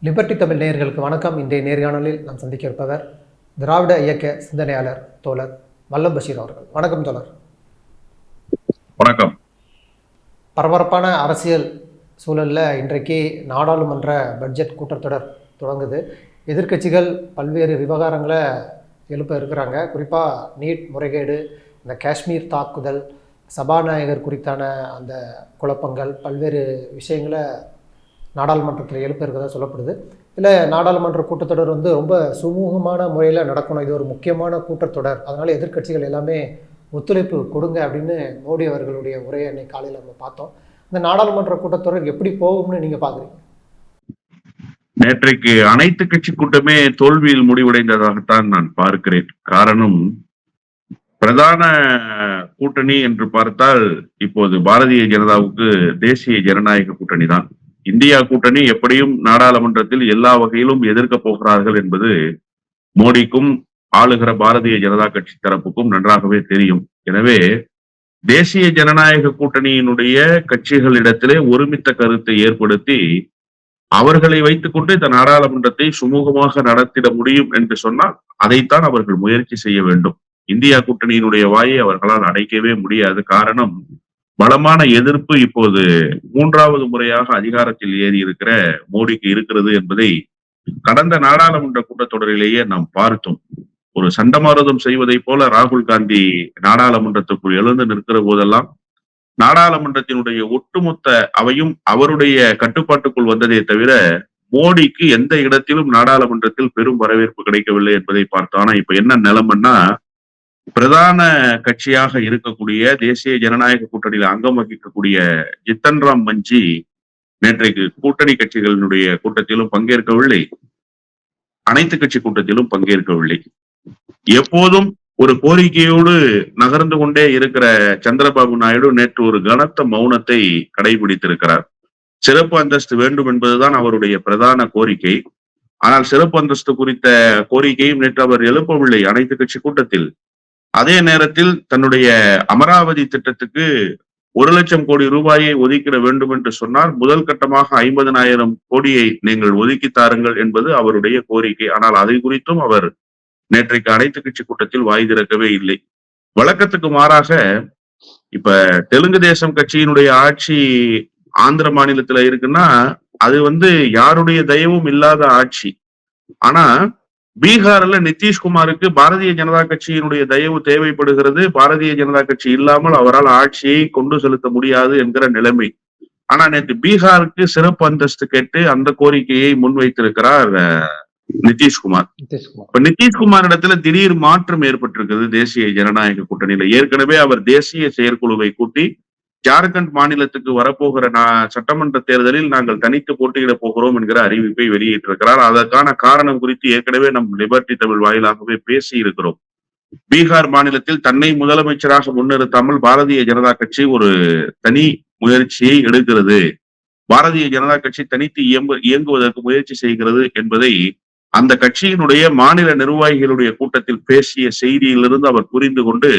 Liberty Tamil நேயர்களுக்கு வணக்கம். இன்றைய நேர்காணலில் நாம் சந்திக்க இருப்பவர் திராவிட இயக்க சிந்தனையாளர் தோழர் வல்லம் பஷீர் அவர்கள். வணக்கம் தோழர். வணக்கம். பரபரப்பான அரசியல் சூழலில் இன்றைக்கு நாடாளுமன்ற பட்ஜெட் கூட்டத்தொடர் தொடங்குது. எதிர்க்கட்சிகள் பல்வேறு விவகாரங்களை எழுப்ப இருக்கிறாங்க. குறிப்பாக நீட் முறைகேடு இந்த காஷ்மீர் தாக்குதல் சபாநாயகர் குறித்தான அந்த குழப்பங்கள் பல்வேறு விஷயங்களை நாடாளுமன்றத்தில் எழுப்ப இருக்கிறதா சொல்லப்படுது. இல்லை நாடாளுமன்ற கூட்டத்தொடர் வந்து ரொம்ப சுமூகமான முறையில் நடக்கணும். இது ஒரு முக்கியமான கூட்டத்தொடர். அதனால் எதிர்க்கட்சிகள் எல்லாமே ஒத்துழைப்பு கொடுங்க அப்படின்னு மோடி அவர்களுடைய உரையை அன்னைக்கு காலையில் நம்ம பார்த்தோம். இந்த நாடாளுமன்ற கூட்டத்தொடர் எப்படி போகும்னு நீங்கள் பார்க்குறீங்க நேற்றைக்கு அனைத்து கட்சி கூட்டமே தோல்வியில் முடிவடைந்ததாகத்தான் நான் பார்க்கிறேன். காரணம் பிரதான கூட்டணி என்று பார்த்தால் இப்போது பாரதிய ஜனதாவுக்கு தேசிய ஜனநாயக கூட்டணி தான் இந்தியா கூட்டணி எப்படியும் நாடாளுமன்றத்தில் எல்லா வகையிலும் எதிர்க்க போகிறார்கள் என்பது மோடிக்கும் ஆளுகிற பாரதிய ஜனதா கட்சி தரப்புக்கும் நன்றாகவே தெரியும். எனவே தேசிய ஜனநாயக கூட்டணியினுடைய கட்சிகளிடத்திலே ஒருமித்த கருத்தை ஏற்படுத்தி அவர்களை வைத்துக்கொண்டு இந்த நாடாளுமன்றத்தை சுமூகமாக நடத்திட முடியும் என்று சொன்னால் அதைத்தான் அவர்கள் முயற்சி செய்ய வேண்டும். இந்தியா கூட்டணியினுடைய வாயை அவர்களால் அடைக்கவே முடியாது. காரணம் பலமான எதிர்ப்பு இப்போது மூன்றாவது முறையாக அதிகாரத்தில் ஏறி இருக்கிற மோடிக்கு இருக்கிறது என்பதை கடந்த நாடாளுமன்ற கூட்டத்தொடரிலேயே நாம் பார்த்தோம். ஒரு சண்டமாரதம் செய்வதைப் போல ராகுல் காந்தி நாடாளுமன்றத்துக்குள் எழுந்து நிற்கிற போதெல்லாம் நாடாளுமன்றத்தினுடைய ஒட்டுமொத்த அவையும் அவருடைய கட்டுப்பாட்டுக்குள் வந்ததே தவிர மோடிக்கு எந்த இடத்திலும் நாடாளுமன்றத்தில் பெரும் வரவேற்பு கிடைக்கவில்லை என்பதை பார்த்தோம். ஆனா இப்ப என்ன நிலைமைன்னா பிரதான கட்சியாக இருக்கக்கூடிய தேசிய ஜனநாயக கூட்டணியில் அங்கம் வகிக்கக்கூடிய ஜித்தன் ராம் மஞ்சி நேற்றைக்கு கூட்டணி கட்சிகளினுடைய கூட்டத்திலும் பங்கேற்கவில்லை அனைத்து கட்சி கூட்டத்திலும் பங்கேற்கவில்லை எப்போதும் ஒரு கோரிக்கையோடு நகர்ந்து கொண்டே இருக்கிற சந்திரபாபு நாயுடு நேற்று ஒரு கனத்த மௌனத்தை கடைபிடித்திருக்கிறார். சிறப்பு அந்தஸ்து வேண்டும் என்பதுதான் அவருடைய பிரதான கோரிக்கை. ஆனால் சிறப்பு அந்தஸ்து குறித்த கோரிக்கையும் நேற்று அவர் எழுப்பவில்லை அனைத்து கட்சி கூட்டத்தில். அதே நேரத்தில் தன்னுடைய அமராவதி திட்டத்துக்கு ஒரு லட்சம் கோடி ரூபாயை ஒதுக்கிட வேண்டும் என்று சொன்னார் முதல் கட்டமாக ஐம்பதனாயிரம் கோடியை நீங்கள் ஒதுக்கி தாருங்கள் என்பது அவருடைய கோரிக்கை. ஆனால் அதை குறித்தும் அவர் நேற்றைக்கு அனைத்து கட்சி கூட்டத்தில் வாய் திறக்கவே இல்லை. வழக்கத்துக்கு மாறாக இப்ப தெலுங்கு தேசம் கட்சியினுடைய ஆட்சி ஆந்திர மாநிலத்துல இருக்குன்னா அது வந்து யாருடைய தயவும் இல்லாத ஆட்சி. ஆனா பீகார்ல நிதிஷ்குமாருக்கு பாரதிய ஜனதா கட்சியினுடைய தயவு தேவைப்படுகிறது. பாரதிய ஜனதா கட்சி இல்லாமல் அவரால் ஆட்சியை கொண்டு செலுத்த முடியாது என்கிற நிலைமை. ஆனா நேற்று பீகாருக்கு சிறப்பு அந்தஸ்து கேட்டு அந்த கோரிக்கையை முன்வைத்திருக்கிறார் நிதிஷ்குமார் இப்ப நிதிஷ்குமார் இடத்துல திடீர் மாற்றம் ஏற்பட்டிருக்குது தேசிய ஜனநாயக கூட்டணியில. ஏற்கனவே அவர் தேசிய செயற்குழுவை கூட்டி ஜார்க்கண்ட் மாநிலத்துக்கு வரப்போகிற சட்டமன்ற தேர்தலில் நாங்கள் தனித்து போட்டியிட போகிறோம் என்கிற அறிவிப்பை வெளியிட்டிருக்கிறார். அதற்கான காரணம் குறித்து ஏற்கனவே நம் லிபர்டி தமிழ் வாயிலாகவே பேசி இருக்கிறோம் பீகார் மாநிலத்தில் தன்னை முதலமைச்சராக முன்னிறுத்தாமல் பாரதிய ஜனதா கட்சி ஒரு தனி முயற்சியை எடுக்கிறது. பாரதிய ஜனதா கட்சி தனித்து இயம்பு இயங்குவதற்கு முயற்சி செய்கிறது என்பதை அந்த கட்சியினுடைய மாநில நிர்வாகிகளுடைய கூட்டத்தில் பேசிய செய்தியிலிருந்து அவர் புரிந்து கொண்டு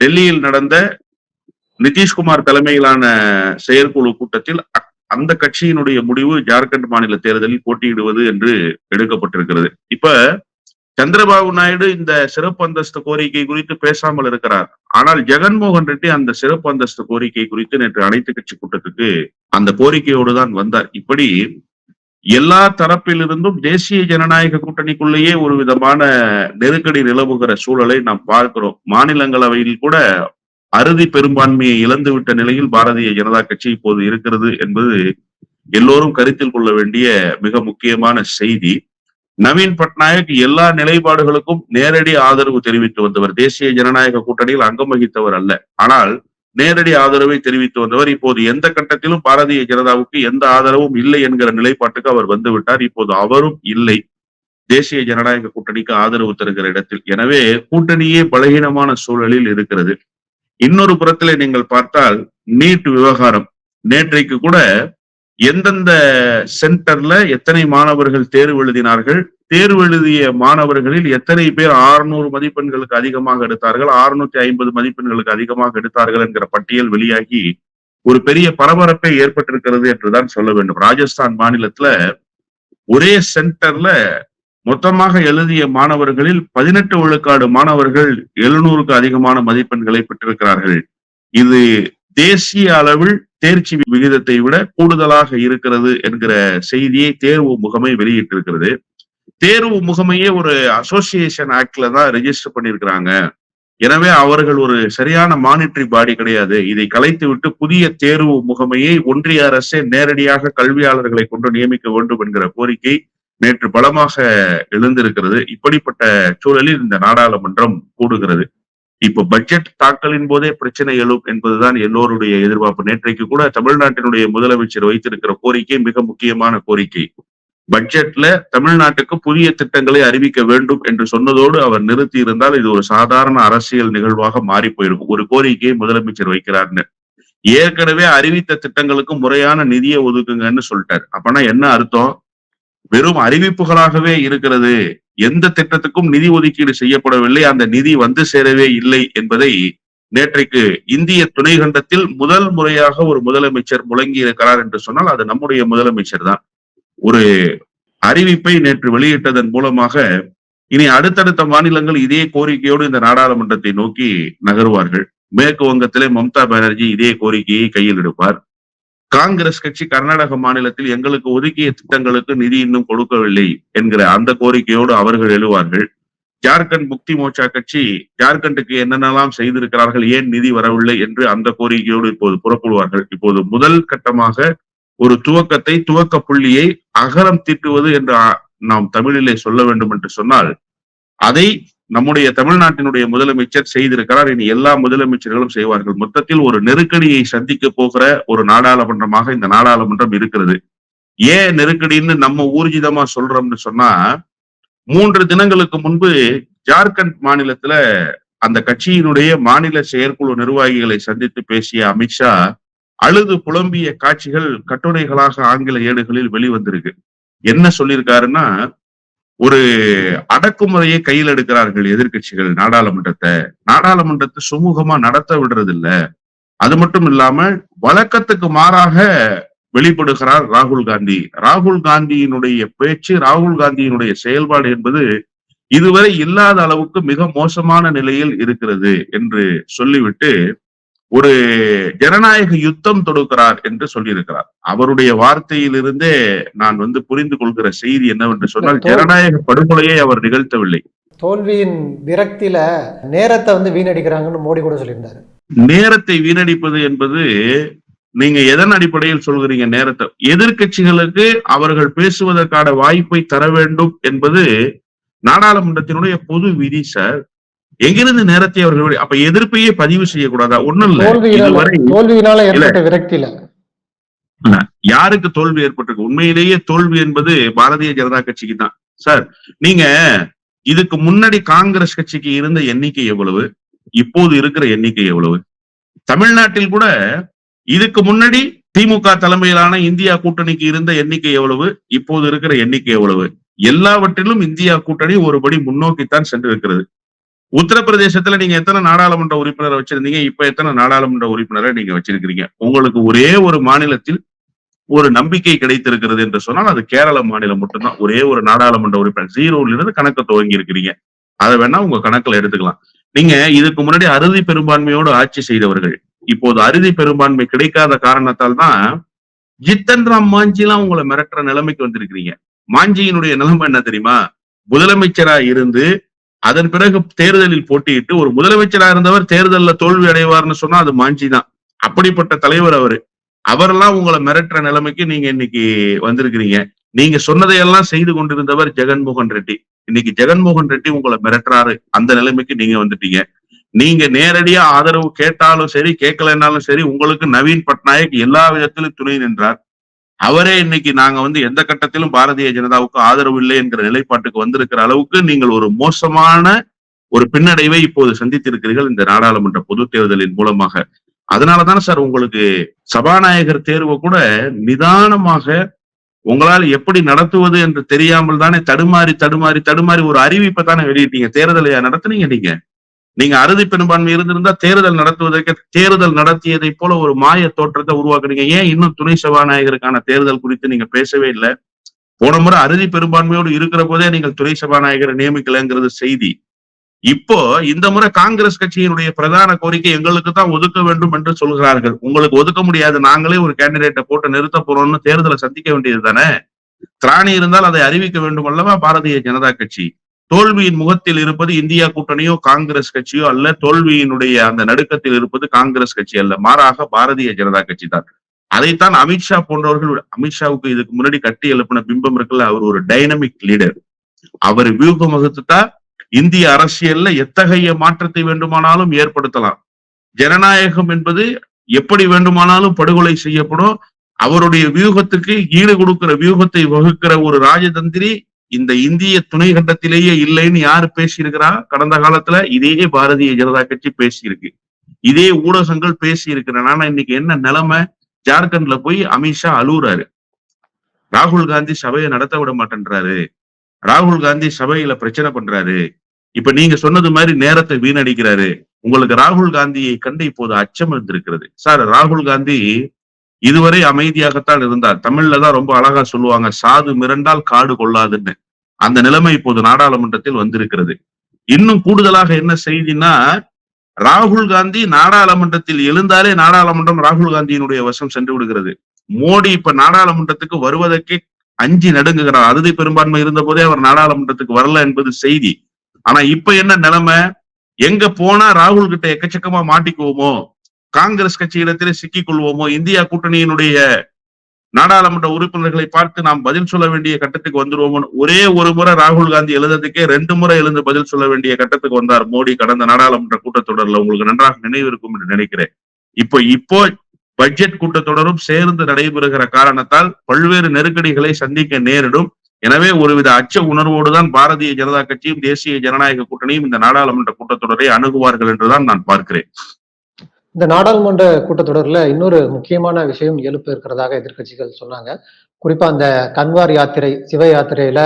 டெல்லியில் நடந்த நிதிஷ்குமார் தலைமையிலான செயற்குழு கூட்டத்தில் அந்த கட்சியினுடைய முடிவு ஜார்க்கண்ட் மாநில தேர்தலில் போட்டியிடுவது என்று எடுக்கப்பட்டிருக்கிறது. இப்ப சந்திரபாபு நாயுடு இந்த சிறப்பு அந்தஸ்து கோரிக்கை குறித்து பேசாமல் இருக்கிறார். ஆனால் ஜெகன்மோகன் ரெட்டி அந்த சிறப்பு அந்தஸ்து கோரிக்கை குறித்து நேற்று அனைத்து கட்சி கூட்டத்துக்கு அந்த கோரிக்கையோடு தான் வந்தார். இப்படி எல்லா தரப்பிலிருந்தும் தேசிய ஜனநாயக கூட்டணிக்குள்ளேயே ஒரு விதமான நெருக்கடி நிலவுகிற சூழலை நாம் பார்க்கிறோம். மாநிலங்களவையில் கூட அறுதி பெரும்பான்மையை இழந்துவிட்ட நிலையில் பாரதிய ஜனதா கட்சி இப்போது இருக்கிறது என்பது எல்லோரும் கருத்தில் கொள்ள வேண்டிய மிக முக்கியமான செய்தி. நவீன் பட்நாயக் எல்லா நிலைப்பாடுகளுக்கும் நேரடி ஆதரவு தெரிவித்து வந்தவர். தேசிய ஜனநாயக கூட்டணியில் அங்கம் வகித்தவர் அல்ல. ஆனால் நேரடி ஆதரவை தெரிவித்து வந்தவர். இப்போது எந்த கட்டத்திலும் பாரதிய ஜனதாவுக்கு எந்த ஆதரவும் இல்லை என்கிற நிலைப்பாட்டுக்கு அவர் வந்துவிட்டார் இப்போது அவரும் இல்லை. தேசிய ஜனநாயக கூட்டணிக்கு ஆதரவு தருகிற இடத்தில். எனவே கூட்டணியே பலகீனமான சூழலில் இருக்கிறது. இன்னொரு புறத்திலே நீங்கள் பார்த்தால் நீட் விவகாரம். நேற்றைக்கு கூட எந்தெந்த சென்டர்ல எத்தனை மாணவர்கள் தேர்வு எழுதினார்கள் தேர்வு எழுதிய மாணவர்களில் எத்தனை பேர் ஆறுநூறு மதிப்பெண்களுக்கு அதிகமாக எடுத்தார்கள் ஆறுநூத்தி ஐம்பது மதிப்பெண்களுக்கு அதிகமாக எடுத்தார்கள் என்கிற பட்டியல் வெளியாகி ஒரு பெரிய பரபரப்பை ஏற்பட்டிருக்கிறது என்றுதான் சொல்ல வேண்டும். ராஜஸ்தான் மாநிலத்துல ஒரே சென்டர்ல மொத்தமாக எழுதிய மாணவர்களில் பதினெட்டு விழுக்காடு மாணவர்கள் எழுநூறுக்கு அதிகமான மதிப்பெண்களை பெற்றிருக்கிறார்கள். இது தேசிய அளவில் தேர்ச்சி விகிதத்தை விட கூடுதலாக இருக்கிறது என்கிற செய்தியை தேர்வு முகமை வெளியிட்டிருக்கிறது. தேர்வு முகமையே ஒரு அசோசியேஷன் ஆக்ட்ல தான் ரெஜிஸ்டர் பண்ணியிருக்கிறாங்க. எனவே அவர்கள் ஒரு சரியான மானிட்டரி பாடி கிடையாது. இதை கலைத்து விட்டு புதிய தேர்வு முகமையை ஒன்றிய அரசே நேரடியாக கல்வியாளர்களை கொண்டு நியமிக்க வேண்டும் என்கிற கோரிக்கை நேற்று பலமாக எழுந்திருக்கிறது. இப்படிப்பட்ட சூழலில் இந்த நாடாளுமன்றம் கூடுகிறது. இப்ப பட்ஜெட் தாக்கலின் போதே பிரச்சனை எழும் என்பதுதான் எல்லோருடைய எதிர்பார்ப்பு. நேற்றைக்கு கூட தமிழ்நாட்டினுடைய முதலமைச்சர் வைத்திருக்கிற கோரிக்கை மிக முக்கியமான கோரிக்கை. பட்ஜெட்ல தமிழ்நாட்டுக்கு புதிய திட்டங்களை அறிவிக்க வேண்டும் என்று சொன்னதோடு அவர் நிறுத்தி இருந்தால் இது ஒரு சாதாரண அரசியல் நிகழ்வாக மாறி போயிருக்கும் ஒரு கோரிக்கையை முதலமைச்சர் வைக்கிறார்னு. ஏற்கனவே அறிவித்த திட்டங்களுக்கு முறையான நிதியை ஒதுக்குங்கன்னு சொல்லிட்டார். அப்பனா என்ன அர்த்தம்? வெறும் அறிவிப்புகளாகவே இருக்கிறது. எந்த திட்டத்துக்கும் நிதி ஒதுக்கீடு செய்யப்படவில்லை. அந்த நிதி வந்து சேரவே இல்லை என்பதை நேற்றைக்கு இந்திய துணை கண்டத்தில் முதல் முறையாக ஒரு முதலமைச்சர் முழங்கி இருக்கிறார் என்று சொன்னால் அது நம்முடைய முதலமைச்சர் தான் ஒரு அறிவிப்பை நேற்று வெளியிட்டதன் மூலமாக இனி அடுத்தடுத்த மாநிலங்கள் இதே கோரிக்கையோடு இந்த நாடாளுமன்றத்தை நோக்கி நகருவார்கள். மேற்கு வங்கத்திலே மம்தா பானர்ஜி இதே கோரிக்கையை கையில் எடுப்பார். காங்கிரஸ் கட்சி கர்நாடக மாநிலத்தில் எங்களுக்கு ஒதுக்கிய திட்டங்களுக்கு நிதி இன்னும் கொடுக்கவில்லை என்கிற அந்த கோரிக்கையோடு அவர்கள் எழுவார்கள். ஜார்க்கண்ட் முக்தி மோர்ச்சா கட்சி ஜார்க்கண்டுக்கு என்னென்னலாம் செய்திருக்கிறார்கள் ஏன் நிதி வரவில்லை என்று அந்த கோரிக்கையோடு இப்போது புறப்படுவார்கள். இப்போது முதல் கட்டமாக ஒரு துவக்கத்தை துவக்க புள்ளியை அகரம் தீட்டுவது என்று நாம் தமிழிலே சொல்ல வேண்டும் என்று சொன்னால் அதை நம்முடைய தமிழ்நாட்டினுடைய முதலமைச்சர் செய்திருக்கிறார். இனி எல்லா முதலமைச்சர்களும் செய்வார்கள். மொத்தத்தில் ஒரு நெருக்கடியை சந்திக்க போகிற ஒரு நாடாளுமன்றமாக இந்த நாடாளுமன்றம் இருக்கிறது. ஏன் நெருக்கடின்னு நம்ம ஊர்ஜிதமா சொல்றோம்னு சொன்னா மூன்று தினங்களுக்கு முன்பு ஜார்க்கண்ட் மாநிலத்துல அந்த கட்சியினுடைய மாநில செயற்குழு நிர்வாகிகளை சந்தித்து பேசிய அமித்ஷா அழுது புலம்பிய காட்சிகள் கட்டுரைகளாக ஆங்கில ஏடுகளில் வெளிவந்திருக்கு. என்ன சொல்லியிருக்காருன்னா ஒரு அடக்குமுறையை கையில் எடுக்கிறார்கள் எதிர்கட்சிகள் நாடாளுமன்றத்தை. நாடாளுமன்றத்தை சுமூகமா நடத்த விடுறது இல்ல அது மட்டும் இல்லாம வழக்கத்துக்கு மாறாக வெளிப்படுகிறார் ராகுல் காந்தி. ராகுல் காந்தியினுடைய பேச்சு ராகுல் காந்தியினுடைய செயல்பாடு என்பது இதுவரை இல்லாத அளவுக்கு மிக மோசமான நிலையில் இருக்கிறது என்று சொல்லிவிட்டு ஒரு ஜனநாயக யுத்தம் தொடுக்கிறார் என்று சொல்லியிருக்கிறார். அவருடைய வார்த்தையிலிருந்தே நான் வந்து புரிந்து கொள்கிற செய்தி என்னவென்று சொன்னால் ஜனநாயக படுகொலையை அவர் நிகழ்த்தவில்லை. தோல்வியின் விரக்தியில நேரத்தை வந்து வீணடிக்கிறாங்கன்னு மோடி கூட சொல்லியிருந்தாரு. நேரத்தை வீணடிப்பது என்பது நீங்க எதன் அடிப்படையில் சொல்கிறீங்க நேரத்தை? எதிர்கட்சிகளுக்கு அவர்கள் பேசுவதற்கான வாய்ப்பை தர வேண்டும் என்பது நாடாளுமன்றத்தினுடைய பொது விதி சார். எங்கிருந்து நேரத்தை அவர்கள் அப்ப எதிர்ப்பையே பதிவு செய்யக்கூடாதா? ஒண்ணும் இல்ல. யாருக்கு தோல்வி ஏற்பட்டிருக்கு? உண்மையிலேயே தோல்வி என்பது பாரதிய ஜனதா கட்சிக்கு தான். சார் நீங்க இதுக்கு முன்னாடி காங்கிரஸ் கட்சிக்கு இருந்த எண்ணிக்கை எவ்வளவு? இப்போது இருக்கிற எண்ணிக்கை எவ்வளவு? தமிழ்நாட்டில் கூட இதுக்கு முன்னாடி திமுக தலைமையிலான இந்தியா கூட்டணிக்கு இருந்த எண்ணிக்கை எவ்வளவு? இப்போது இருக்கிற எண்ணிக்கை எவ்வளவு? எல்லாவற்றிலும் இந்தியா கூட்டணி ஒருபடி முன்னோக்கித்தான் சென்றிருக்கிறது. உத்தரப்பிரதேசத்துல நீங்க எத்தனை நாடாளுமன்ற உறுப்பினரை வச்சிருந்தீங்க? இப்ப எத்தனை நாடாளுமன்ற உறுப்பினரை நீங்க வச்சிருக்கிறீங்க? உங்களுக்கு ஒரே ஒரு மாநிலத்தில் ஒரு நம்பிக்கை கிடைத்திருக்கிறது என்று சொன்னால் அது கேரள மாநிலம் மட்டும்தான். ஒரே ஒரு நாடாளுமன்ற உறுப்பினர். ஜீரோல இருந்து கணக்கு துவங்கி இருக்கிறீங்க. அதை வேணா உங்க கணக்குல எடுத்துக்கலாம். நீங்க இதுக்கு முன்னாடி அறுதி பெரும்பான்மையோடு ஆட்சி செய்தவர்கள். இப்போது அறுதி பெரும்பான்மை கிடைக்காத காரணத்தால் தான் ஜித்தன் ராம் மாஞ்சிலாம் உங்களை மிரட்டுற நிலைமைக்கு வந்திருக்கிறீங்க. மாஞ்சியினுடைய நிலைமை என்ன தெரியுமா? முதலமைச்சரா இருந்து அதன் பிறகு தேர்தலில் போட்டியிட்டு ஒரு முதலமைச்சரா இருந்தவர் தேர்தலில் தோல்வி அடைவார்னு சொன்னா அது மாஞ்சி தான் அப்படிப்பட்ட தலைவர் அவரு. அவரெல்லாம் உங்களை மிரட்டுற நிலைமைக்கு நீங்க இன்னைக்கு வந்திருக்கிறீங்க. நீங்க சொன்னதையெல்லாம் செய்து கொண்டிருந்தவர் ஜெகன்மோகன் ரெட்டி. இன்னைக்கு ஜெகன்மோகன் ரெட்டி உங்களை மிரட்டுறாரு. அந்த நிலைமைக்கு நீங்க வந்துட்டீங்க. நீங்க நேரடியா ஆதரவு கேட்டாலும் சரி கேட்கலனாலும் சரி உங்களுக்கு நவீன் பட்நாயக் எல்லா விதத்திலும் துணை நின்றார். அவரே இன்னைக்கு நாங்க வந்து எந்த கட்டத்திலும் பாரதிய ஜனதாவுக்கு ஆதரவு இல்லை என்கிற நிலைப்பாட்டுக்கு வந்திருக்கிற அளவுக்கு நீங்கள் ஒரு மோசமான ஒரு பின்னடைவை இப்போது சந்தித்திருக்கிறீர்கள் இந்த நாடாளுமன்ற பொது தேர்தலின் மூலமாக. அதனாலதானே சார் உங்களுக்கு சபாநாயகர் தேர்வை கூட நிதானமாக உங்களால் எப்படி நடத்துவது என்று தெரியாமல் தானே தடுமாறி தடுமாறி தடுமாறி ஒரு அறிவிப்பை தானே வெளியிட்டீங்க. தேர்தலை நடத்துனீங்க நீங்க. நீங்க அறுதி பெரும்பான்மை இருந்திருந்தா தேர்தல் நடத்துவதற்கு தேர்தல் நடத்தியதை போல ஒரு மாய தோற்றத்தை உருவாக்குறீங்க ஏன் இன்னும் துணை சபாநாயகருக்கான தேர்தல் குறித்து நீங்க பேசவே இல்லை? போன முறை அறுதி பெரும்பான்மையோடு இருக்கிற போதே நீங்கள் துணை சபாநாயகரை நியமிக்கலங்கிறது செய்தி. இப்போ இந்த முறை காங்கிரஸ் கட்சியினுடைய பிரதான கோரிக்கை எங்களுக்கு தான் ஒதுக்க வேண்டும் என்று சொல்கிறார்கள். உங்களுக்கு ஒதுக்க முடியாது. நாங்களே ஒரு கேண்டிடேட்டை போட்டு நிறுத்த போறோம்னு தேர்தலை சந்திக்க வேண்டியது தானே? திராணி இருந்தால் அதை அறிவிக்க வேண்டும் அல்லவா? பாரதிய ஜனதா கட்சி. தோல்வியின் முகத்தில் இருப்பது இந்தியா கூட்டணியோ காங்கிரஸ் கட்சியோ அல்ல. தோல்வியினுடைய அந்த நடுக்கத்தில் இருப்பது காங்கிரஸ் கட்சி அல்ல. மாறாக பாரதிய ஜனதா கட்சி தான். அதைத்தான் அமித்ஷா போன்றவர்கள் அமித்ஷாவுக்கு இதுக்கு முன்னாடி கட்டி எழுப்பின பிம்பம் இருக்குல்ல அவர் ஒரு டைனமிக் லீடர் அவர் வியூகம் வகுத்துட்டா இந்திய அரசியல்ல எத்தகைய மாற்றத்தை வேண்டுமானாலும் ஏற்படுத்தலாம். ஜனநாயகம் என்பது எப்படி வேண்டுமானாலும் படுகொலை செய்யப்படும். அவருடைய வியூகத்துக்கு ஈடு கொடுக்கிற வியூகத்தை வகுக்கிற ஒரு ராஜதந்திரி இந்த இந்திய துணை கண்டத்திலேயே இல்லைன்னு யாரு பேசியிருக்கிறா? கடந்த காலத்துல இதே பாரதிய ஜனதா கட்சி பேசியிருக்கு. இதே ஊடகங்கள் பேசி இருக்கிறனால ஆனா இன்னைக்கு என்ன நிலைமை? ஜார்க்கண்ட்ல போய் அமித்ஷா அழுகுறாரு ராகுல் காந்தி சபையை நடத்த விட மாட்டேன்றாரு. ராகுல் காந்தி சபையில பிரச்சனை பண்றாரு. இப்ப நீங்க சொன்னது மாதிரி நேரத்தை வீணடிக்கிறாரு. உங்களுக்கு ராகுல் காந்தியை கண்டு இப்போது அச்சம் இருந்திருக்கிறது சார் ராகுல் காந்தி இதுவரை அமைதியாகத்தான் இருந்தார். தமிழ்ல தான் ரொம்ப அழகா சொல்லுவாங்க சாது மிரண்டால் காடு கொள்ளாதுன்னு. அந்த நிலைமை இப்போது நாடாளுமன்றத்தில் வந்திருக்கிறது. இன்னும் கூடுதலாக என்ன செய்தின்னா ராகுல் காந்தி நாடாளுமன்றத்தில் எழுந்தாலே நாடாளுமன்றம் ராகுல் காந்தியினுடைய வசம் சென்று விடுகிறது. மோடி இப்ப நாடாளுமன்றத்துக்கு வருவதற்கே அஞ்சு நடுங்குகிறார். அறுதி பெரும்பான்மை இருந்த போதே அவர் நாடாளுமன்றத்துக்கு வரல என்பது செய்தி. ஆனா இப்ப என்ன நிலைமை? எங்க போனா ராகுல் கிட்ட எக்கச்சக்கமா மாட்டிக்குவோமோ? காங்கிரஸ் கட்சியிடத்திலே சிக்கிக் கொள்வோமோ? இந்தியா கூட்டணியினுடைய நாடாளுமன்ற உறுப்பினர்களை பார்த்து நாம் பதில் சொல்ல வேண்டிய கட்டத்துக்கு வந்துருவோமோ? ஒரே ஒரு முறை ராகுல் காந்தி எழுதுறதுக்கே ரெண்டு முறை எழுந்து பதில் சொல்ல வேண்டிய கட்டத்துக்கு வந்தார் மோடி கடந்த நாடாளுமன்ற கூட்டத்தொடர்ல. உங்களுக்கு நன்றாக நினைவு இருக்கும் என்று நினைக்கிறேன். இப்போ இப்போ பட்ஜெட் கூட்டத்தொடரும் சேர்ந்து நடைபெறுகிற காரணத்தால் பல்வேறு நெருக்கடிகளை சந்திக்க நேரிடும். எனவே ஒருவித அச்ச உணர்வோடுதான் பாரதிய ஜனதா கட்சியும் தேசிய ஜனநாயக கூட்டணியும் இந்த நாடாளுமன்ற கூட்டத்தொடரை அணுகுவார்கள் என்றுதான் நான் பார்க்கிறேன். இந்த நாடாளுமன்ற கூட்டத்தொடரில் இன்னொரு முக்கியமான விஷயம் எழுப்பு இருக்கிறதாக எதிர்க்கட்சிகள் சொன்னாங்க. குறிப்பா அந்த கன்வார் யாத்திரை சிவ யாத்திரையில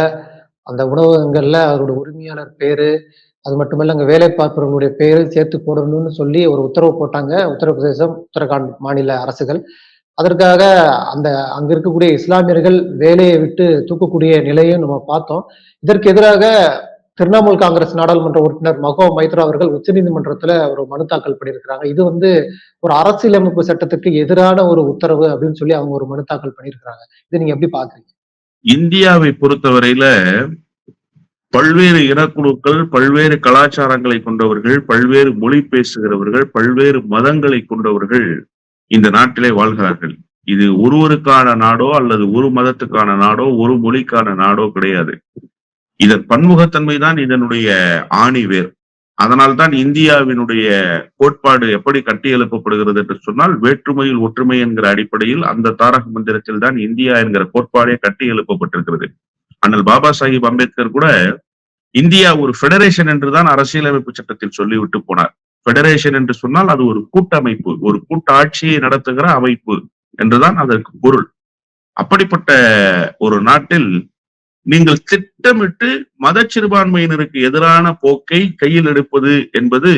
அந்த உணவகங்கள்ல அவரோட உரிமையாளர் பேரு அது மட்டுமல்ல அங்கே வேலை பார்ப்பவர்களுடைய பேரு சேர்த்து போடணும்னு சொல்லி ஒரு உத்தரவு போட்டாங்க. உத்தரப்பிரதேசம் உத்தரகாண்ட் மாநில அரசுகள். அதற்காக அந்த அங்க இருக்கக்கூடிய இஸ்லாமியர்கள் வேலையை விட்டு தூக்கக்கூடிய நிலையும் நம்ம பார்த்தோம். இதற்கு எதிராக திரிணாமுல் காங்கிரஸ் நாடாளுமன்ற உறுப்பினர் மகோ மைத்ரா அவர்கள் உச்சநீதிமன்றத்துல ஒரு மனு தாக்கல் பண்ணியிருக்கிறாங்க. இது வந்து ஒரு அரசியலமைப்பு சட்டத்துக்கு எதிரான ஒரு உத்தரவு அப்படின்னு சொல்லி அவங்க ஒரு மனு தாக்கல் பண்ணியிருக்கிறாங்க. இதை நீங்க எப்படி பாக்குறீங்க? இந்தியாவை பொறுத்தவரையில பல்வேறு இனக்குழுக்கள் பல்வேறு கலாச்சாரங்களை கொண்டவர்கள் பல்வேறு மொழி பேசுகிறவர்கள் பல்வேறு மதங்களை கொண்டவர்கள் இந்த நாட்டிலே வாழ்கிறார்கள். இது ஒருவருக்கான நாடோ அல்லது ஒரு மதத்துக்கான நாடோ ஒரு மொழிக்கான நாடோ கிடையாது. இதன் பன்முகத்தன்மை தான் இதனுடைய ஆணி வேர். அதனால்தான் இந்தியாவினுடைய கோட்பாடு எப்படி கட்டி எழுப்பப்படுகிறது என்று சொன்னால் வேற்றுமையில் ஒற்றுமை என்கிற அடிப்படையில் அந்த தாரக மந்திரத்தில் தான் இந்தியா என்கிற கோட்பாடே கட்டி எழுப்பப்பட்டிருக்கிறது அண்ணல் பாபா சாஹிப் அம்பேத்கர் கூட இந்தியா ஒரு ஃபெடரேஷன் என்றுதான் அரசியலமைப்பு சட்டத்தில் சொல்லிவிட்டு போனார். ஃபெடரேஷன் என்று சொன்னால் அது ஒரு கூட்டமைப்பு ஒரு கூட்டாட்சியை நடத்துகிற அமைப்பு என்றுதான் அதற்கு பொருள். அப்படிப்பட்ட ஒரு நாட்டில் நீங்கள் திட்டமிட்டு மத சிறுபான்மையினருக்கு எதிரான போக்கை கையில் எடுப்பது என்பது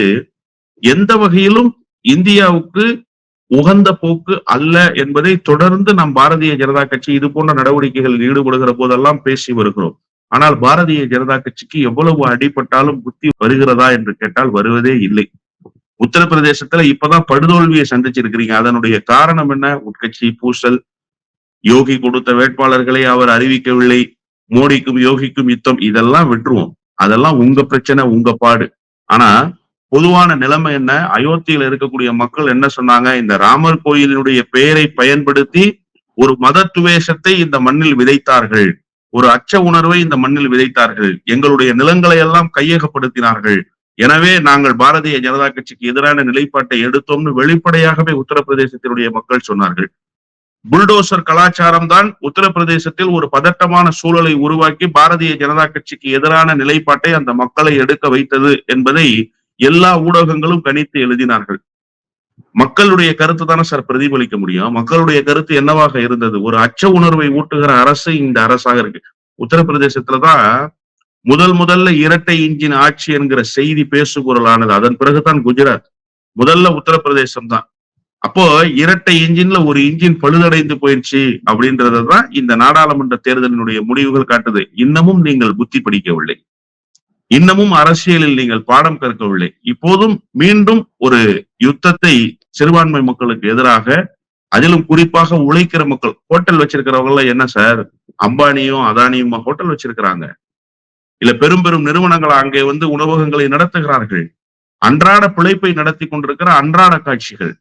எந்த வகையிலும் இந்தியாவுக்கு உகந்த போக்கு அல்ல என்பதை தொடர்ந்து நம் பாரதிய ஜனதா கட்சி இது போன்ற நடவடிக்கைகளில் ஈடுபடுகிற போதெல்லாம் பேசி வருகிறோம். ஆனால் பாரதிய ஜனதா கட்சிக்கு எவ்வளவு அடிபட்டாலும் புத்தி வருகிறதா என்று கேட்டால் வருவதே இல்லை. உத்தரப்பிரதேசத்துல இப்பதான் படுதோல்வியை சந்திச்சிருக்கிறீங்க. அதனுடைய காரணம் என்ன? உட்கட்சி பூசல் யோகி கொடுத்த வேட்பாளர்களை அவர் அறிவிக்கவில்லை. மோடிக்கும் யோகிக்கும் யுத்தம் இதெல்லாம் விட்டுருவோம். அதெல்லாம் உங்க பிரச்சனை உங்க பாடு. ஆனா பொதுவான நிலைமை என்ன? அயோத்தியில இருக்கக்கூடிய மக்கள் என்ன சொன்னாங்க? இந்த ராமர் கோயிலினுடைய பெயரை பயன்படுத்தி ஒரு மத துவேஷத்தை இந்த மண்ணில் விதைத்தார்கள். ஒரு அச்ச உணர்வை இந்த மண்ணில் விதைத்தார்கள். எங்களுடைய நிலங்களை எல்லாம் கையகப்படுத்தினார்கள். எனவே நாங்கள் பாரதிய ஜனதா கட்சிக்கு எதிரான நிலைப்பாட்டை எடுத்தோம்னு வெளிப்படையாகவே உத்தரப்பிரதேசத்தினுடைய மக்கள் சொன்னார்கள். புல்டோசர் கலாச்சாரம் தான் உத்தரப்பிரதேசத்தில் ஒரு பதட்டமான சூழலை உருவாக்கி பாரதிய ஜனதா கட்சிக்கு எதிரான நிலைப்பாட்டை அந்த மக்களை எடுக்க வைத்தது என்பதை எல்லா ஊடகங்களும் கணித்து எழுதினார்கள். மக்களுடைய கருத்து தானே சார் பிரதிபலிக்க முடியும்? மக்களுடைய கருத்து என்னவாக இருந்தது? ஒரு அச்ச உணர்வை ஊட்டுகிற அரசு இந்த அரசாக இருக்கு. உத்தரப்பிரதேசத்துலதான் முதல் முதல்ல இரட்டை இன்ஜின் ஆட்சி என்கிற செய்தி பேசுகுரலானது அதன் பிறகுதான் குஜராத். முதல்ல உத்தரப்பிரதேசம் தான் அப்போ இரட்டை இன்ஜின்ல ஒரு இன்ஜின் பழுதடைந்து போயிடுச்சு அப்படின்றதான் இந்த நாடாளுமன்ற தேர்தலினுடைய முடிவுகள் காட்டுது. இன்னமும் நீங்கள் புத்தி படிக்கவில்லை. இன்னமும் அரசியலில் நீங்கள் பாடம் கற்கவில்லை. இப்போதும் மீண்டும் ஒரு யுத்தத்தை சிறுபான்மை மக்களுக்கு எதிராக அதிலும் குறிப்பாக உழைக்கிற மக்கள் ஹோட்டல் வச்சிருக்கிறவங்க என்ன சார்? அம்பானியும் அதானியும் ஹோட்டல் வச்சிருக்கிறாங்க. இல்ல பெரும் பெரும் நிறுவனங்கள் அங்கே வந்து உணவகங்களை நடத்துகிறார்கள். அன்றாட பிழைப்பை நடத்தி கொண்டிருக்கிற அன்றாட காட்சிகள்.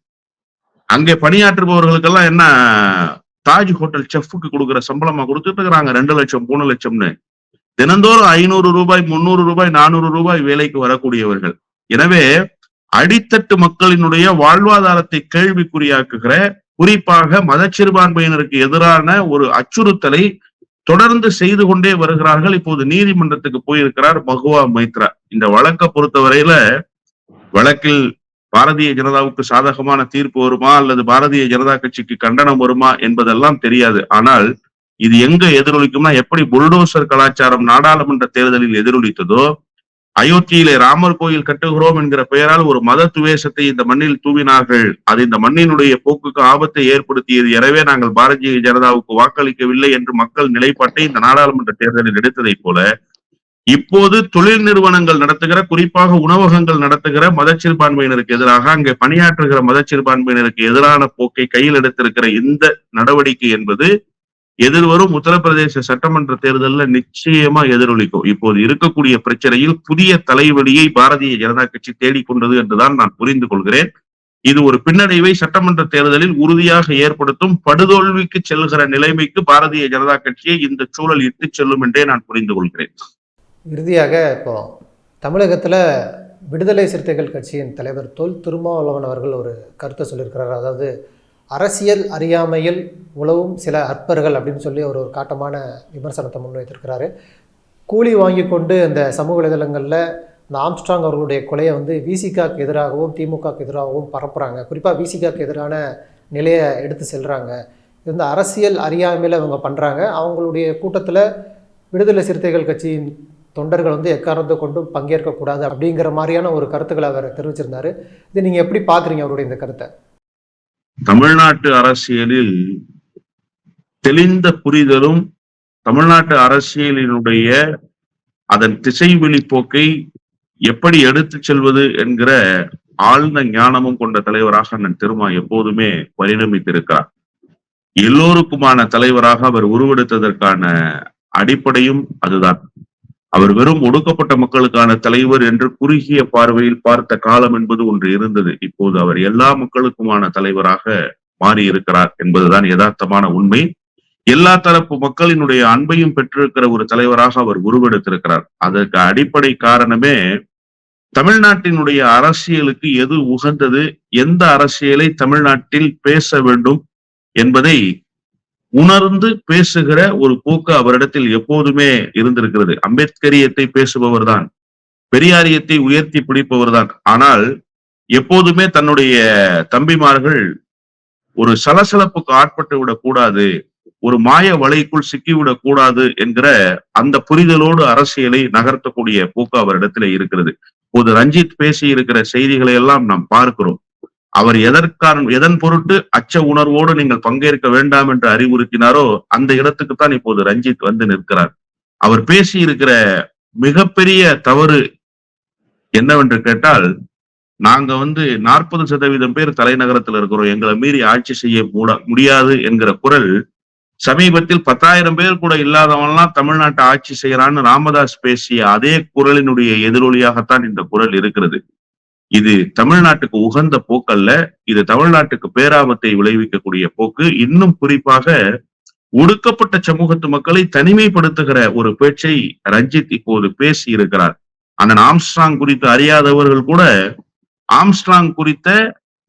அங்கே பணியாற்றுபவர்களுக்கெல்லாம் என்ன தாஜ் ஹோட்டல் செஃப்க்கு கொடுக்குற சம்பளமா கொடுத்துட்டு இருக்கிறாங்க. ரெண்டு லட்சம் மூணு லட்சம்னு. தினந்தோறும் ஐநூறு ரூபாய் முன்னூறு ரூபாய் நானூறு ரூபாய் வேலைக்கு வரக்கூடியவர்கள். எனவே அடித்தட்டு மக்களினுடைய வாழ்வாதாரத்தை கேள்விக்குறியாக்குகிற குறிப்பாக மதச்சிறுபான்மையினருக்கு எதிரான ஒரு அச்சுறுத்தலை தொடர்ந்து செய்து கொண்டே வருகிறார்கள். இப்போது நீதிமன்றத்துக்கு போயிருக்கிறார் மகுவா மைத்ரா. இந்த வழக்கை பொறுத்தவரையில வழக்கில் பாரதிய ஜனதாவுக்கு சாதகமான தீர்ப்பு வருமா அல்லது பாரதிய ஜனதா கட்சிக்கு கண்டனம் வருமா என்பதெல்லாம் தெரியாது. ஆனால் இது எங்க எதிரொலிக்கும்னா எப்படி புல்டோசர் கலாச்சாரம் நாடாளுமன்ற தேர்தலில் எதிரொலித்ததோ அயோத்தியிலே ராமர் கோயில் கட்டுகிறோம் என்கிற பெயரால் ஒரு மத துவேஷத்தை இந்த மண்ணில் தூவினார்கள். அது இந்த மண்ணினுடைய போக்குக்கு ஆபத்தை ஏற்படுத்தியது எனவே நாங்கள் பாரதிய ஜனதாவுக்கு வாக்களிக்கவில்லை என்று மக்கள் நிலைப்பாட்டை இந்த நாடாளுமன்ற தேர்தலில் எடுத்ததைப் போல இப்போது தொழில் நிறுவனங்கள் நடத்துகிற குறிப்பாக உணவகங்கள் நடத்துகிற மதச்சிறுபான்மையினருக்கு எதிராக அங்கே பணியாற்றுகிற மதச்சிறுபான்மையினருக்கு எதிரான போக்கை கையில் எடுத்திருக்கிற இந்த நடவடிக்கை என்பது எதிர்வரும் உத்தரப்பிரதேச சட்டமன்ற தேர்தலில் நிச்சயமா எதிரொலிக்கும். இப்போது இருக்கக்கூடிய பிரச்சனையில் புதிய தலைவலியை பாரதிய ஜனதா கட்சி தேடிக்கொண்டது என்றுதான் நான் புரிந்து கொள்கிறேன். இது ஒரு பின்னடைவை சட்டமன்ற தேர்தலில் உறுதியாக ஏற்படுத்தும் படுதோல்விக்கு செல்கிற நிலைமைக்கு பாரதிய ஜனதா கட்சியை இந்த சூழல் இட்டு செல்லும் என்றே நான் புரிந்து கொள்கிறேன். இறுதியாக இப்போ தமிழகத்தில் விடுதலை சிறுத்தைகள் கட்சியின் தலைவர் தொல் திருமாவளவன் அவர்கள் ஒரு கருத்தை சொல்லியிருக்கிறார். அதாவது அரசியல் அறியாமையில் உழவும் சில அற்பர்கள் அப்படின்னு சொல்லி அவர் ஒரு காட்டமான விமர்சனத்தை முன்வைத்திருக்கிறாரு. கூலி வாங்கி கொண்டு இந்த சமூக வலைதளங்களில் இந்த ஆம்ஸ்ட்ராங் அவர்களுடைய கொலையை வந்து விசிகாக்கு எதிராகவும் திமுகக்கு எதிராகவும் பரப்புகிறாங்க குறிப்பாக விசிகாக்கு எதிரான நிலையை எடுத்து செல்கிறாங்க இது வந்து அரசியல் அறியாமையில் அவங்க பண்ணுறாங்க அவங்களுடைய கூட்டத்தில் விடுதலை சிறுத்தைகள் கட்சியின் தொண்டர்கள் வந்து எக்காரணத்தை கொண்டும் பங்கேற்கக்கூடாது அப்படிங்கிற மாதிரியான ஒரு கருத்துக்களை அவர் தெரிவிச்சிருந்தாரு. இது நீங்க எப்படி பாக்குறீங்க அவருடைய இந்த கருத்தை? தமிழ்நாட்டு அரசியலில் தெளிந்த புரிதலும் தமிழ்நாட்டு அரசியலினுடைய அதன் திசைவெளி போக்கை எப்படி எடுத்துச் செல்வது என்கிற ஆழ்ந்த ஞானமும் கொண்ட தலைவராக அண்ணன் திருமா எப்போதுமே பரிணமித்திருக்கிறார். எல்லோருக்குமான தலைவராக அவர் உருவெடுத்ததற்கான அடிப்படையும் அதுதான். அவர் வெறும் ஒடுக்கப்பட்ட மக்களுக்கான தலைவர் என்று குறுகிய பார்வையில் பார்த்த காலம் என்பது ஒன்று இருந்தது. இப்போது அவர் எல்லா மக்களுக்குமான தலைவராக மாறியிருக்கிறார் என்பதுதான் யதார்த்தமான உண்மை. எல்லா தரப்பு மக்களினுடைய அன்பையும் பெற்றிருக்கிற ஒரு தலைவராக அவர் உருவெடுத்திருக்கிறார். அதற்கு அடிப்படை காரணமே தமிழ்நாட்டினுடைய அரசியலுக்கு எது உகந்தது எந்த அரசியலை தமிழ்நாட்டில் பேச வேண்டும் என்பதை உணர்ந்து பேசுகிற ஒரு போக்கு அவரிடத்தில் எப்போதுமே இருந்திருக்கிறது. அம்பேத்கரியத்தை பேசுபவர் தான் பெரியாரியத்தை உயர்த்தி பிடிப்பவர் தான் ஆனால் எப்போதுமே தன்னுடைய தம்பிமார்கள் ஒரு சலசலப்புக்கு ஆட்பட்டு விடக்கூடாது ஒரு மாய வலைக்குள் சிக்கிவிடக் கூடாது என்கிற அந்த புரிதலோடு அரசியலை நகர்த்தக்கூடிய போக்கு அவரிடத்துல இருக்கிறது. இப்போது ரஞ்சித் பேசி இருக்கிற செய்திகளை எல்லாம் நாம் பார்க்கிறோம். அவர் எதற்கான எதன் பொருட்டு அச்ச உணர்வோடு நீங்கள் பங்கேற்க வேண்டாம் என்று அறிவுறுத்தினாரோ அந்த இடத்துக்குத்தான் இப்போது ரஞ்சித் வந்து நிற்கிறார். அவர் பேசி இருக்கிற மிகப்பெரிய தவறு என்னவென்று கேட்டால் நாங்க வந்து நாற்பது சதவீதம் பேர் தலைநகரத்தில் இருக்கிறோம். எங்களை மீறி ஆட்சி செய்ய முடியாது என்கிற குரல் சமீபத்தில் பத்தாயிரம் பேர் கூட இல்லாதவன்லாம் தமிழ்நாட்டை ஆட்சி செய்யறான்னு ராமதாஸ் பேசிய அதே குரலினுடைய எதிரொலியாகத்தான் இந்த குரல் இருக்கிறது. இது தமிழ்நாட்டுக்கு உகந்த போக்கல்ல இது தமிழ்நாட்டுக்கு பேராபத்தை விளைவிக்கக்கூடிய போக்கு. இன்னும் குறிப்பாக ஒடுக்கப்பட்ட சமூகத்து மக்களை தனிமைப்படுத்துகிற ஒரு பேச்சை ரஞ்சித் இப்போது பேசி இருக்கிறார் அந்த ஆம்ஸ்ட்ராங் குறித்து அறியாதவர்கள் கூட ஆம்ஸ்ட்ராங் குறித்த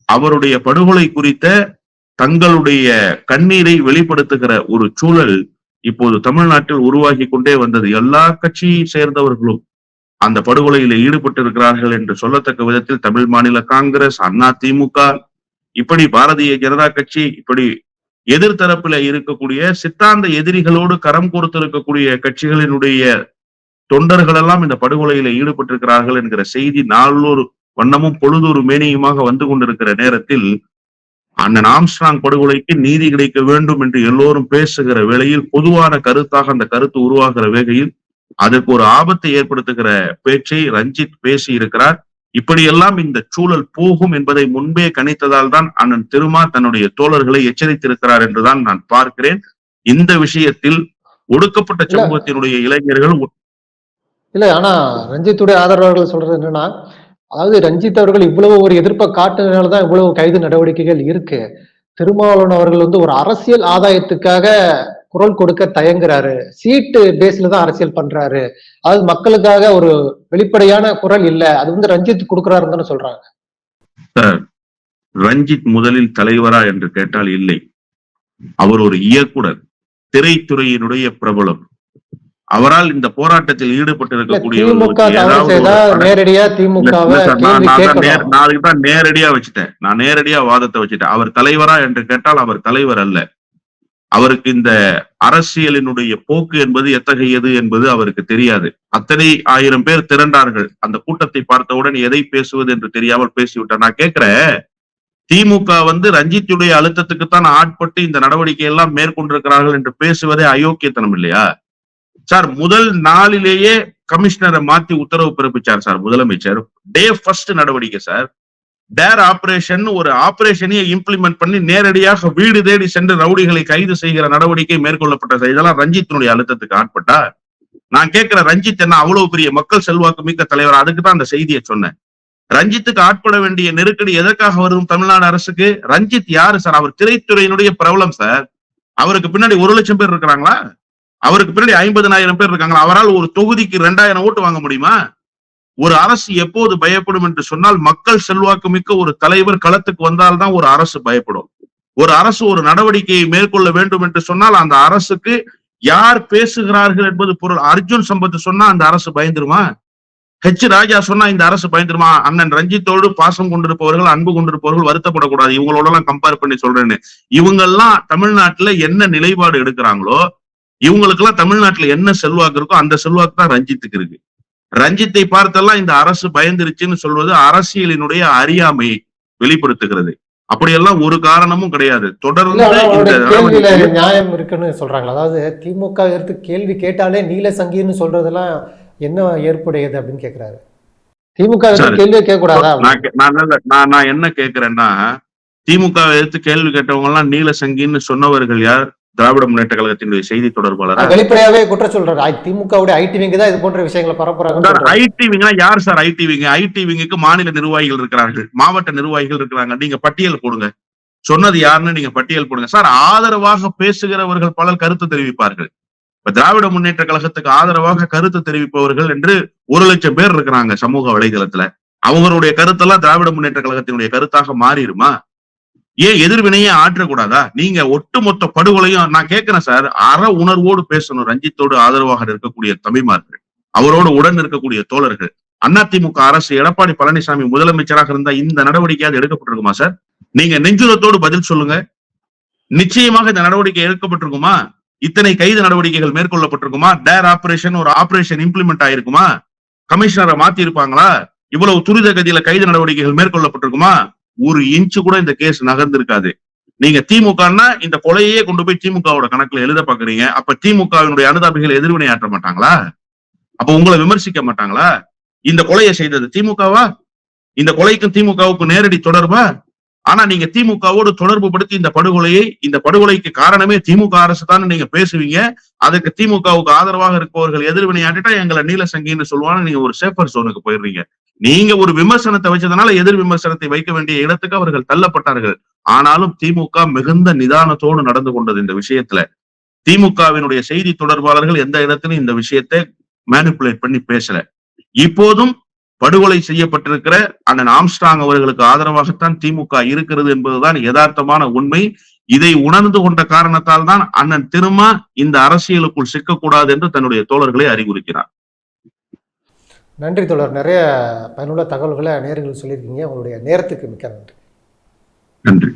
அவருடைய படுகொலை குறித்த தங்களுடைய கண்ணீரை வெளிப்படுத்துகிற ஒரு சூழல் இப்போது தமிழ்நாட்டில் உருவாகி கொண்டே வந்தது. எல்லா கட்சியை சேர்ந்தவர்களும் அந்த படுகொலையில ஈடுபட்டிருக்கிறார்கள் என்று சொல்லத்தக்க விதத்தில் தமிழ் மாநில காங்கிரஸ் அண்ணா திமுக இப்படி பாரதிய ஜனதா கட்சி இப்படி எதிர்த்தரப்புல இருக்கக்கூடிய சித்தாந்த எதிரிகளோடு கரம் கொடுத்திருக்கக்கூடிய கட்சிகளினுடைய தொண்டர்கள் எல்லாம் இந்த படுகொலையில ஈடுபட்டிருக்கிறார்கள் என்கிற செய்தி நாளொரு வண்ணமும் பொழுதொரு மேனியுமாக வந்து கொண்டிருக்கிற நேரத்தில் அண்ணன் ஆம்ஸ்ட்ராங் படுகொலைக்கு நீதி கிடைக்க வேண்டும் என்று எல்லோரும் பேசுகிற வேளையில் பொதுவான கருத்தாக அந்த கருத்து உருவாகிற வேகையில் அதற்கு ஒரு ஆபத்தை ஏற்படுத்துகிற பேச்சை ரஞ்சித் பேசி இருக்கிறார் இப்படியெல்லாம் இந்த சூழல் போகும் என்பதை முன்பே கணித்ததால் தான் அண்ணன் திருமா தன்னுடைய தோழர்களை எச்சரித்திருக்கிறார் என்றுதான் நான் பார்க்கிறேன். இந்த விஷயத்தில் ஒடுக்கப்பட்ட. சமூகத்தினுடைய இளைஞர்கள் இல்ல ஆனா ரஞ்சித்துடைய ஆதரவாளர்கள் சொல்றது என்னன்னா அதாவது ரஞ்சித் அவர்கள் இவ்வளவு ஒரு எதிர்ப்பை காட்டுனதுனாலதான் இவ்வளவு கைது நடவடிக்கைகள் இருக்கு. திருமாவளவன் அவர்கள் வந்து ஒரு அரசியல் ஆதாயத்துக்காக குரல் கொடுக்க தயங்குறாரு. சீட்டு பேஸ்ல தான் அரசியல் பண்றாரு. அதாவது மக்களுக்காக ஒரு வெளிப்படையான குரல் இல்ல. அது வந்து ரஞ்சித் கொடுக்கறாருன்னு சொல்றாங்க. ரஞ்சித் முதலில் தலைவரா என்று கேட்டால் இல்லை. அவர் ஒரு இயக்குனர் திரைத்துறையினுடைய பிரபலம். அவரால் இந்த போராட்டத்தில் பண- நேரடியா நேரடியா வச்சுட்டேன். நான் நேரடியா வாதத்தை வச்சுட்டேன். அவர் தலைவரா என்று கேட்டால் அவர் தலைவர் அல்ல. அவருக்கு இந்த அரசியலினுடைய போக்கு என்பது எத்தகையது என்பது அவருக்கு தெரியாது. அத்தனை ஆயிரம் பேர் திரண்டார்கள். அந்த கூட்டத்தை பார்த்தவுடன் எதை பேசுவது என்று தெரியாமல் பேசிவிட்டார். நான் கேட்கிறேன் திமுக வந்து ரஞ்சித்துடைய அழுத்தத்துக்குத்தான் ஆட்பட்டு இந்த நடவடிக்கை எல்லாம் மேற்கொண்டிருக்கிறார்கள் என்று பேசுவதே அயோக்கியத்தனம் இல்லையா? சார் முதல் நாளிலேயே கமிஷனரை மாத்தி உத்தரவு பிறப்பிச்சார் சார் முதலமைச்சர். டே ஃபர்ஸ்ட் நடவடிக்கை சார். டேர் ஆபரேஷன் ஒரு ஆபரேஷனையே இம்ப்ளிமெண்ட் பண்ணி நேரடியாக வீடு தேடி சென்று ரவுடிகளை கைது செய்கிற நடவடிக்கை மேற்கொள்ளப்பட்ட இதெல்லாம் ரஞ்சித்தினுடைய அழுத்தத்துக்கு ஆட்பட்டா? நான் கேட்கிற ரஞ்சித் என்ன அவ்வளவு பெரிய மக்கள் செல்வாக்கு மிக்க தலைவர்? அதுக்கு தான் அந்த செய்தியை சொன்னேன். ரஞ்சித்துக்கு ஆட்பட வேண்டிய நெருக்கடி எதற்காக வரும் தமிழ்நாடு அரசுக்கு? ரஞ்சித் யாரு சார்? அவர் திரைத்துறையினுடைய பிரபலம் சார். அவருக்கு பின்னாடி ஒரு லட்சம் பேர் இருக்கிறாங்களா? அவருக்கு பின்னாடி ஐம்பதனாயிரம் பேர் இருக்காங்களா? அவரால் ஒரு தொகுதிக்கு ரெண்டாயிரம் ஓட்டு வாங்க முடியுமா? ஒரு அரசு எப்போது பயப்படும் என்று சொன்னால் மக்கள் செல்வாக்கு மிக்க ஒரு தலைவர் களத்துக்கு வந்தால்தான் ஒரு அரசு பயப்படும். ஒரு அரசு ஒரு நடவடிக்கையை மேற்கொள்ள வேண்டும் என்று சொன்னால் அந்த அரசுக்கு யார் பேசுகிறார்கள் என்பது பொருள். அர்ஜுன் சம்பத் சொன்னா அந்த அரசு பயந்துருமா? ஹெச் ராஜா சொன்னா இந்த அரசு பயந்துருமா? அண்ணன் ரஞ்சித்தோடு பாசம் கொண்டிருப்பவர்கள் அன்பு கொண்டிருப்பவர்கள் வருத்தப்படக்கூடாது. இவங்களோட எல்லாம் கம்பேர் பண்ணி சொல்றேன்னு. இவங்கெல்லாம் தமிழ்நாட்டுல என்ன நிலைப்பாடு எடுக்கிறாங்களோ இவங்களுக்கு எல்லாம் தமிழ்நாட்டுல என்ன செல்வாக்கு இருக்கோ அந்த செல்வாக்கு தான் ரஞ்சித்துக்கு இருக்கு. ரஞ்சித்தை பார்த்தெல்லாம் இந்த அரசு பயந்துருச்சுன்னு சொல்வது அரசியலினுடைய அறியாமையை வெளிப்படுத்துகிறது. அப்படியெல்லாம் ஒரு காரணமும் கிடையாது. தொடர்ந்து நியாயம் இருக்குன்னு சொல்றாங்க. அதாவது திமுக எடுத்து கேள்வி கேட்டாலே நீல சங்கின்னு சொல்றதெல்லாம் என்ன ஏற்புடையது அப்படின்னு கேக்குறாரு. திமுக. எடுத்து கேள்வியே கேட்க கூடாதா நான் நான் என்ன கேக்குறேன்னா திமுக வை எதிர்த்து கேள்வி கேட்டவங்க எல்லாம் நீல சங்கின்னு சொன்னவர்கள் யார்? திராவிட முன்னேற்ற கழகத்தினுடைய செய்தி தொடர்பாளரா? வெளிப்படையாவே குற்றம் சொல்றாரு. திமுகவுடைய ஐடி விங்க தான் இது போன்ற விஷயங்களை சொல்றாரு. ஐடி விங்கா யார் சார் ஐடி விங்க ஐடி விங்குக்கு மாநில நிர்வாகிகள் இருக்கிறார்கள். மாவட்ட நிர்வாகிகள் இருக்கிறாங்க. நீங்க பட்டியல் போடுங்க. சொன்னது யாருன்னு நீங்க பட்டியல் போடுங்க. சார் ஆதரவாக பேசுகிறவர்கள் பலர் கருத்து தெரிவிப்பார்கள். இப்ப திராவிட முன்னேற்ற கழகத்துக்கு ஆதரவாக கருத்து தெரிவிப்பவர்கள் என்று ஒரு லட்சம் பேர் இருக்கிறாங்க சமூக வலைதளத்துல. அவங்களுடைய கருத்தெல்லாம் திராவிட முன்னேற்ற கழகத்தினுடைய கருத்தாக மாறிடுமா? ஏன் எதிர்வினையே ஆற்றக்கூடாதா? நீங்க ஒட்டுமொத்த படுகொலையும் நான் கேட்கிறேன் சார் அற உணர்வோடு பேசணும் ரஞ்சித்தோடு ஆதரவாக இருக்கக்கூடிய தமிழ்மார்கள் அவரோடு உடன் இருக்கக்கூடிய தோழர்கள். அதிமுக அரசு எடப்பாடி பழனிசாமி முதலமைச்சராக இருந்தா இந்த நடவடிக்கையாவது எடுக்கப்பட்டிருக்குமா சார்? நீங்க நெஞ்சுரத்தோடு பதில் சொல்லுங்க. நிச்சயமாக இந்த நடவடிக்கை எடுக்கப்பட்டிருக்குமா? இத்தனை கைது நடவடிக்கைகள் மேற்கொள்ளப்பட்டிருக்குமா? டேர் ஆபரேஷன் ஒரு ஆபரேஷன் இம்ப்ளிமெண்ட் ஆயிருக்குமா? கமிஷனரை மாத்தி இருப்பாங்களா இவ்வளவு துரித கதியில கைது நடவடிக்கைகள் மேற்கொள்ளப்பட்டிருக்குமா? ஒரு இன்ச்சு கூட இந்த கேஸ் நகர்ந்திருக்காது. நீங்க திமுகன்னா இந்த கொலையே கொண்டு போய் திமுகவோட கணக்குல எழுத பாக்குறீங்க அப்ப திமுகவினுடைய அனுதாபிகள் எதிர்வினை ஆற்ற மாட்டாங்களா? அப்ப உங்களை விமர்சிக்க மாட்டாங்களா? இந்த கொலையை செய்தது திமுகவா? இந்த கொலைக்கும் திமுகவுக்கு நேரடி தொடர்பா? ஆனா நீங்க திமுகவோடு தொடர்பு படுத்தி இந்த படுகொலையை இந்த படுகொலைக்கு காரணமே திமுக அரசு தான் நீங்க பேசுவீங்க. அதுக்கு திமுகவுக்கு ஆதரவாக இருப்பவர்கள் எதிர்வினை எங்களை நீல சங்கின்னு சொல்லுவாங்க நீங்க ஒரு சேஃபர் சோனுக்கு போயிடுறீங்க. நீங்க ஒரு விமர்சனத்தை வச்சதுனால எதிர் விமர்சனத்தை வைக்க வேண்டிய இடத்துக்கு அவர்கள் தள்ளப்பட்டார்கள். ஆனாலும் திமுக மிகுந்த நிதானத்தோடு நடந்து கொண்டது இந்த விஷயத்துல. திமுகவினுடைய செய்தி தொடர்பாளர்கள் எந்த இடத்திலும் இந்த விஷயத்தை மேனிப்புலேட் பண்ணி பேசல. இப்போதும் படுகொலை செய்யப்பட்டிருக்கிற அண்ணன் ஆம்ஸ்டாங் அவர்களுக்கு ஆதரவாகத்தான் திமுக இருக்கிறது என்பதுதான் யதார்த்தமான உண்மை. இதை உணர்ந்து கொண்ட காரணத்தால் தான் அண்ணன் திரும்ப இந்த அரசியலுக்குள் சிக்கக்கூடாது என்று தன்னுடைய தோழர்களை அறிவுறுக்கிறார் நன்றி தொடர் நிறைய பயனுள்ள தகவல்களை நேயர்களுக்கு சொல்லியிருக்கீங்க. உங்களுடைய நேரத்துக்கு மிக்க நன்றி. நன்றி.